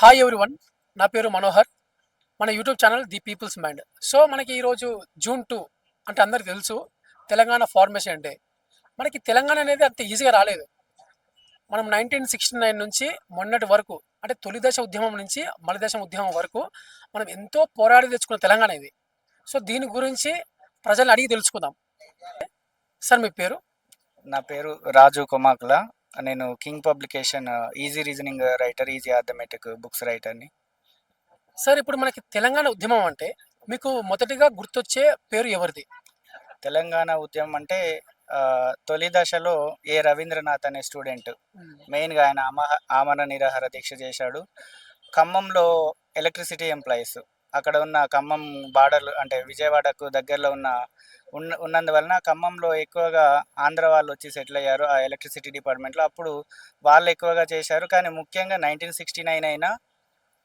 Hi one నా పేరు మనోహర్. మన YouTube channel the people's mind so మనకి ఈరోజు జూన్ టూ అంటే అందరికి తెలుసు తెలంగాణ ఫార్మేషన్ డే మనకి తెలంగాణ అనేది అంత ఈజీగా రాలేదు. మనం నైన్టీన్ సిక్స్టీ నైన్ నుంచి మొన్నటి వరకు అంటే తొలి దశ ఉద్యమం నుంచి మలదేశం ఉద్యమం వరకు మనం ఎంతో పోరాడి తెచ్చుకున్న తెలంగాణ ఇది. సో దీని గురించి ప్రజల్ని అడిగి తెలుసుకుందాం. సార్ మీ పేరు? నా పేరు రాజు కొమాకుల. నేను king publication easy reasoning writer easy arithmetic books రైటర్ని sir ఇప్పుడు మనకి తెలంగాణ ఉద్యమం అంటే మీకు మొదటిగా గుర్తొచ్చే పేరు ఎవరిది? తెలంగాణ ఉద్యమం అంటే తొలి దశలో ఏ రవీంద్రనాథ్ అనే స్టూడెంట్ మెయిన్గా ఆయన ఆమ ఆమరణ నిరాహార దీక్ష చేశాడు. ఖమ్మంలో ఎలక్ట్రిసిటీ ఎంప్లాయీస్ అక్కడ ఉన్న ఖమ్మం బార్డర్లు అంటే విజయవాడకు దగ్గరలో ఉన్న ఉన్న ఉన్నందువలన ఖమ్మంలో ఎక్కువగా ఆంధ్ర వాళ్ళు వచ్చి సెటిల్ అయ్యారు ఆ ఎలక్ట్రిసిటీ డిపార్ట్మెంట్లో. అప్పుడు వాళ్ళు ఎక్కువగా చేశారు. కానీ ముఖ్యంగా నైన్టీన్ సిక్స్టీ నైన్ అయినా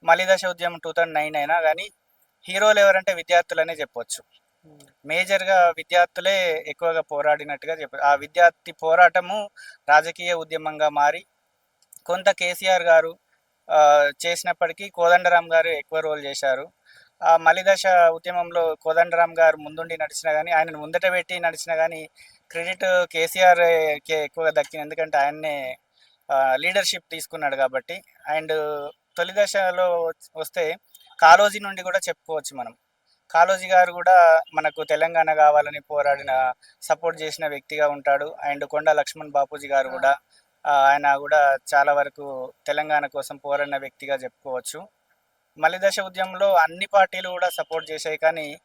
మలిదశ ఉద్యమం టూ థౌజండ్ నైన్ అయినా కానీ హీరోలు ఎవరంటే విద్యార్థులనే చెప్పొచ్చు. మేజర్గా విద్యార్థులే ఎక్కువగా పోరాడినట్టుగా చెప్ప ఆ విద్యార్థి పోరాటము రాజకీయ ఉద్యమంగా మారి కొంత కేసీఆర్ గారు చేసినప్పటికీ కోదండరాం గారు ఎక్కువ రోల్ చేశారు. ఆ మలిదశ ఉద్యమంలో కోదండరాం గారు ముందుండి నడిచినా కానీ ఆయనను ముందట పెట్టి నడిచినా కానీ క్రెడిట్ కేసీఆర్ కే ఎక్కువగా దక్కింది. ఎందుకంటే ఆయన్నే లీడర్షిప్ తీసుకున్నాడు కాబట్టి. అండ్ తొలి దశలో వస్తే కాలోజీ నుండి కూడా చెప్పుకోవచ్చు మనం. కాళోజీ గారు కూడా మనకు తెలంగాణ కావాలని పోరాడిన సపోర్ట్ చేసిన వ్యక్తిగా ఉంటాడు. అండ్ కొండ లక్ష్మణ్ బాపూజీ గారు కూడా ఆయన కూడా చాలా వరకు తెలంగాణ కోసం పోరాడిన వ్యక్తిగా చెప్పుకోవచ్చు. మలిదశ ఉద్యమంలో అన్ని పార్టీలు కూడా సపోర్ట్ చేశాయి కానీ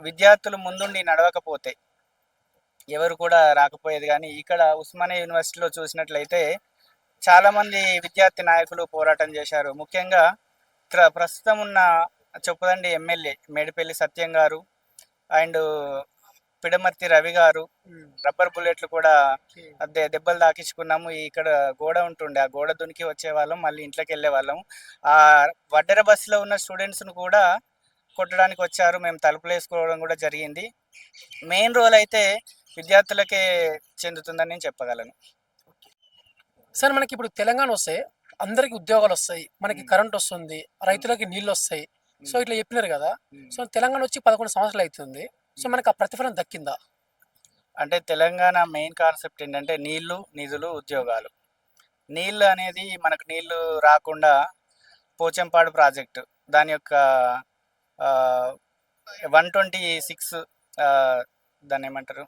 విద్యార్థులు ముందుండి నడవకపోతే ఎవరు కూడా రాకపోయేది కానీ ఇక్కడ ఉస్మానియా యూనివర్సిటీలో చూసినట్లయితే చాలామంది విద్యార్థి నాయకులు పోరాటం చేశారు. ముఖ్యంగా ప్ర- ప్రస్తుతం ఉన్న చొప్పదండి ఎమ్మెల్యే మేడిపల్లి సత్యం గారు అండ్ పిడమర్తి రవి గారు రబ్బర్ బుల్లెట్లు కూడా దెబ్బలు తాకించుకున్నాము. ఇక్కడ గోడ ఉంటుండే ఆ గోడ దునికి వచ్చే వాళ్ళం మళ్ళీ ఇంట్లోకి వెళ్ళే వాళ్ళం ఆ వడ్డెర బస్సులో ఉన్న స్టూడెంట్స్ను కూడా కొట్టడానికి వచ్చారు. మేము తలుపులు వేసుకోవడం కూడా జరిగింది. మెయిన్ రోల్ అయితే విద్యార్థులకే చెందుతుందని నేను చెప్పగలను. సార్ మనకి ఇప్పుడు తెలంగాణ వస్తే అందరికి ఉద్యోగాలు వస్తాయి. మనకి. కరెంట్ వస్తుంది రైతులకి నీళ్ళు వస్తాయి. సో ఇట్లా చెప్పినారు కదా. సో తెలంగాణ వచ్చి పదకొండు సంవత్సరాలు అవుతుంది. సో మనకి ఆ ప్రతిఫలం దక్కిందా? అంటే తెలంగాణ మెయిన్ కాన్సెప్ట్ ఏంటంటే నీళ్ళు నిధులు ఉద్యోగాలు. నీళ్ళు అనేది మనకు నీళ్ళు రాకుండా పోచంపాడు ప్రాజెక్టు దాని యొక్క వన్ ట్వంటీ సిక్స్ దాన్ని ఏమంటారు?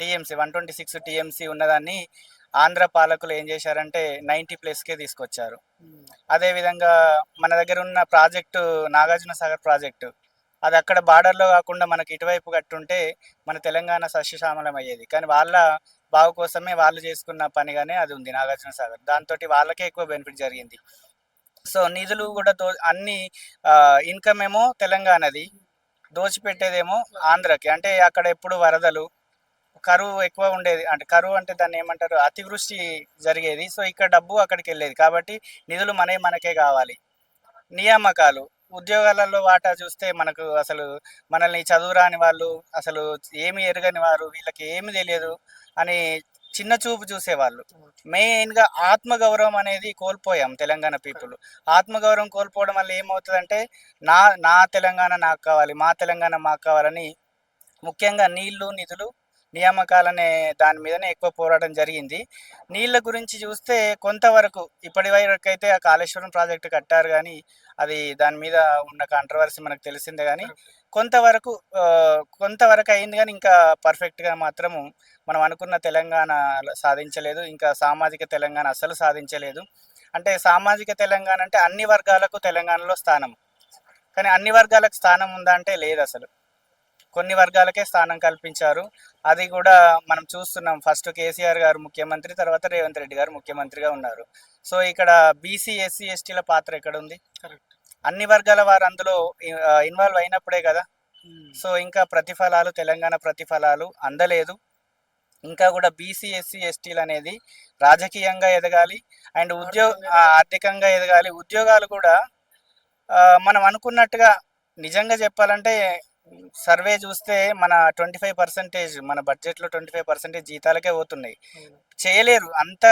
TMC. One twenty six TMC ఉన్నదాన్ని ఆంధ్ర పాలకులు ఏం చేశారంటే నైంటీ ప్లస్కే తీసుకొచ్చారు. అదేవిధంగా మన దగ్గర ఉన్న ప్రాజెక్టు నాగార్జున సాగర్ ప్రాజెక్టు అది అక్కడ బార్డర్లో కాకుండా మనకి ఇటువైపు కట్టుంటే మన తెలంగాణ సస్యశ్యామలం అయ్యేది. కానీ వాళ్ళ బాగు కోసమే వాళ్ళు చేసుకున్న పనిగానే అది ఉంది నాగార్జున సాగర్. దాంతో వాళ్ళకే ఎక్కువ బెనిఫిట్ జరిగింది. సో నిధులు కూడా దో అన్ని ఇన్కమ్ ఏమో తెలంగాణది. దోచిపెట్టేదేమో ఆంధ్రకి. అంటే అక్కడ ఎప్పుడు వరదలు కరువు ఎక్కువ ఉండేది. అంటే కరువు అంటే దాన్ని ఏమంటారు? అతివృష్టి జరిగేది. సో ఇక్కడ డబ్బు అక్కడికి వెళ్ళేది కాబట్టి నిధులు మనే మనకే కావాలి. నియామకాలు. ఉద్యోగాలలో వాటా చూస్తే మనకు అసలు మనల్ని చదువురాని వాళ్ళు అసలు ఏమి ఎరగని వారు వీళ్ళకి ఏమి తెలియదు అని చిన్న చూపు చూసేవాళ్ళు. మెయిన్గా ఆత్మగౌరవం అనేది కోల్పోయాం తెలంగాణ పీపుల్. ఆత్మగౌరవం కోల్పోవడం వల్ల ఏమవుతుందంటే నా నా తెలంగాణ నాకు కావాలి మా తెలంగాణ మాకు కావాలని ముఖ్యంగా నీళ్ళు నిధులు నియామకాలనే దాని మీదనే ఎక్కువ పోరాటం జరిగింది. నీళ్ళ గురించి చూస్తే కొంతవరకు ఇప్పటి వరకు అయితే ఆ కాళేశ్వరం ప్రాజెక్టు కట్టారు కానీ అది దాని మీద ఉన్న కాంట్రవర్సీ మనకు తెలిసిందే కానీ కొంతవరకు కొంతవరకు అయింది కానీ ఇంకా పర్ఫెక్ట్గా మాత్రము మనం అనుకున్న తెలంగాణ సాధించలేదు ఇంకా సామాజిక తెలంగాణ అసలు సాధించలేదు. అంటే సామాజిక తెలంగాణ అంటే అన్ని వర్గాలకు తెలంగాణలో స్థానం. కానీ అన్ని వర్గాలకు స్థానం ఉందా అంటే లేదు అసలు. కొన్ని వర్గాలకే స్థానం కల్పించారు. అది కూడా మనం చూస్తున్నాం. ఫస్ట్ కేసీఆర్ గారు ముఖ్యమంత్రి తర్వాత రేవంత్ రెడ్డి గారు ముఖ్యమంత్రిగా ఉన్నారు. సో ఇక్కడ బీసీ ఎస్సీ ఎస్టీల పాత్ర ఎక్కడ ఉంది అన్ని వర్గాల వారు అందులో ఇన్వాల్వ్ అయినప్పుడే కదా? సో ఇంకా ప్రతిఫలాలు తెలంగాణ ప్రతిఫలాలు అందలేదు. ఇంకా కూడా బీసీ ఎస్సీ ఎస్టీలు అనేది రాజకీయంగా ఎదగాలి అండ్ ఉద్యోగ ఆర్థికంగా ఎదగాలి. ఉద్యోగాలు కూడా మనం అనుకున్నట్టుగా నిజంగా చెప్పాలంటే సర్వే చూస్తే మన ట్వంటీ ఫైవ్ పర్సెంటేజ్ మన బడ్జెట్లో ట్వంటీ ఫైవ్ పర్సెంటేజ్ జీతాలకే పోతున్నాయి. చేయలేరు. అంత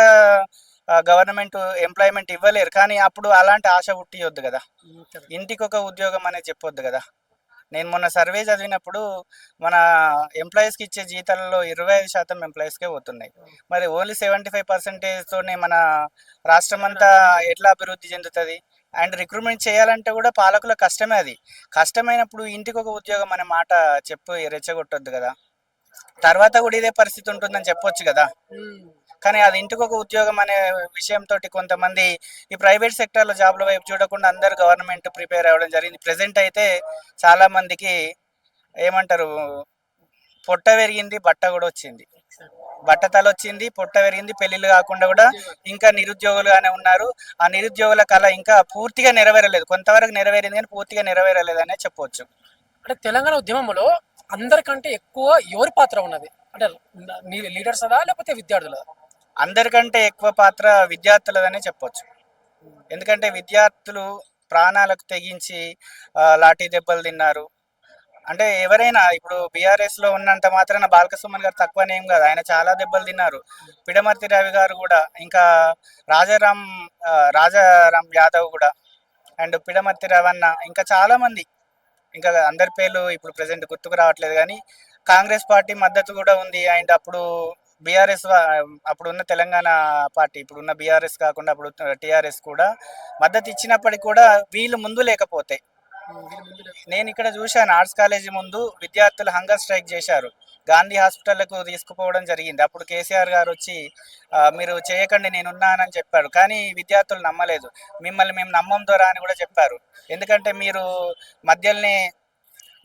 గవర్నమెంట్ ఎంప్లాయ్మెంట్ ఇవ్వలేరు. కానీ అప్పుడు అలాంటి ఆశ పుట్టియొద్దు కదా. ఇంటికి ఒక ఉద్యోగం అనేది చెప్పొద్దు కదా. నేను మొన్న సర్వే చదివినప్పుడు మన ఎంప్లాయీస్కి ఇచ్చే జీతాలలో ఇరవై ఐదు శాతం ఎంప్లాయీస్కే పోతున్నాయి. మరి ఓన్లీ సెవెంటీ ఫైవ్ పర్సెంటేజ్తోనే మన రాష్ట్రం అంతా ఎట్లా అభివృద్ధి చెందుతుంది? అండ్ రిక్రూట్మెంట్ చేయాలంటే కూడా పాలకుల కష్టమే అది. కష్టమైనప్పుడు ఇంటికి ఒక ఉద్యోగం అనే మాట చెప్పు రెచ్చగొట్టొద్దు కదా. తర్వాత కూడా ఇదే పరిస్థితి ఉంటుందని చెప్పొచ్చు కదా. కానీ అది ఇంటికి ఒక ఉద్యోగం అనే విషయంతో కొంతమంది ఈ ప్రైవేట్ సెక్టర్లో జాబ్ల వైపు చూడకుండా అందరు గవర్నమెంట్ ప్రిపేర్ అవ్వడం జరిగింది. ప్రెసెంట్ అయితే చాలా మందికి ఏమంటారు పొట్ట పెరిగింది బట్ట కూడా వచ్చింది. బట్ట తల వచ్చింది పొట్ట పెరిగింది పెళ్ళిళ్ళు కాకుండా కూడా ఇంకా నిరుద్యోగులుగానే ఉన్నారు. ఆ నిరుద్యోగుల కళ ఇంకా పూర్తిగా నెరవేరలేదు. కొంతవరకు నెరవేరింది కానీ పూర్తిగా నెరవేరలేదు అనే చెప్పవచ్చు అంటే తెలంగాణ ఉద్యమంలో అందరికంటే ఎక్కువ ఎవరి పాత్ర ఉన్నది? అంటే లీడర్స్ అదా లేకపోతే విద్యార్థులదా? అందరికంటే ఎక్కువ పాత్ర విద్యార్థులదనే చెప్పొచ్చు. ఎందుకంటే విద్యార్థులు ప్రాణాలకు తెగించి లాఠీ దెబ్బలు తిన్నారు. అంటే ఎవరైనా ఇప్పుడు బీఆర్ఎస్లో ఉన్నంత మాత్రాన బాలకసుమన్ గారు తక్కువనేం కాదు. ఆయన చాలా దెబ్బలు తిన్నారు. పిడమర్తి రవి గారు కూడా ఇంకా రాజారాం రాజారాం యాదవ్ కూడా అండ్ పిడమర్తి రవన్న ఇంకా చాలా మంది. ఇంకా అందరి పేర్లు ఇప్పుడు ప్రెసెంట్ గుర్తుకు రావట్లేదు కానీ కాంగ్రెస్ పార్టీ మద్దతు కూడా ఉంది. అండ్ అప్పుడు బీఆర్ఎస్ అప్పుడు ఉన్న తెలంగాణ పార్టీ ఇప్పుడు ఉన్న బీఆర్ఎస్ కాకుండా అప్పుడు టీఆర్ఎస్ కూడా మద్దతు ఇచ్చినప్పటికీ కూడా వీళ్ళు ముందు లేకపోతే నేను ఇక్కడ చూశాను ఆర్ట్స్ కాలేజీ ముందు విద్యార్థులు హంగర్ స్ట్రైక్ చేశారు. గాంధీ హాస్పిటల్కు తీసుకుపోవడం జరిగింది. అప్పుడు కేసీఆర్ గారు వచ్చి మీరు చేయకండి నేనున్నానని చెప్పారు. కానీ విద్యార్థులు నమ్మలేదు. మిమ్మల్ని మేము నమ్మం ద్వారా అని కూడా చెప్పారు. ఎందుకంటే మీరు మధ్యలోనే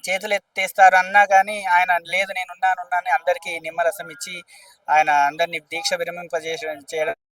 చేతులు ఎత్తేస్తారు అన్నా కానీ ఆయన లేదు నేను ఉన్నాను అందరికీ నిమ్మరసం ఇచ్చి ఆయన అందరినీ దీక్ష విరమింపజేసి చేయడం